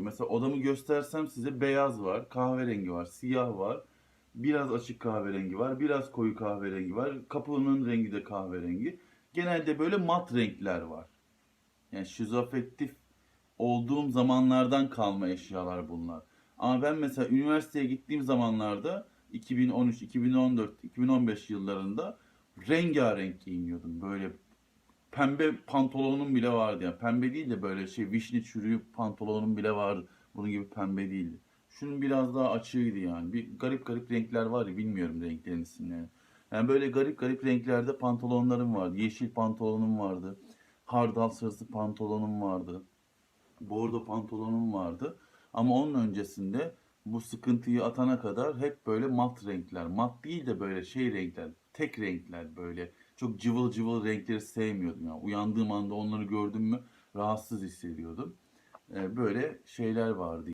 gibi. Mesela odamı göstersem size beyaz var, kahverengi var, siyah var. Biraz açık kahverengi var, biraz koyu kahverengi var. Kapının rengi de kahverengi. Genelde böyle mat renkler var. Yani şizofrektif olduğum zamanlardan kalma eşyalar bunlar. Ama ben mesela üniversiteye gittiğim zamanlarda 2013, 2014, 2015 yıllarında rengarenk giyiniyordum. Böyle pembe pantolonum bile vardı yani. Pembe değil de böyle şey vişne çürüğü pantolonum bile vardı. Bunun gibi pembe değildi. Şunun biraz daha açığıydı yani. Bir garip garip renkler var ya bilmiyorum renklerin isimlerini. Yani böyle garip garip renklerde pantolonlarım vardı. Yeşil pantolonum vardı. Hardal sarısı pantolonum vardı. Bordo pantolonum vardı. Ama onun öncesinde bu sıkıntıyı atana kadar hep böyle mat renkler. Mat değil de böyle şey renkler. Tek renkler böyle. Çok cıvıl cıvıl renkleri sevmiyordum. Yani uyandığım anda onları gördüm mü rahatsız hissediyordum. Ee, böyle şeyler vardı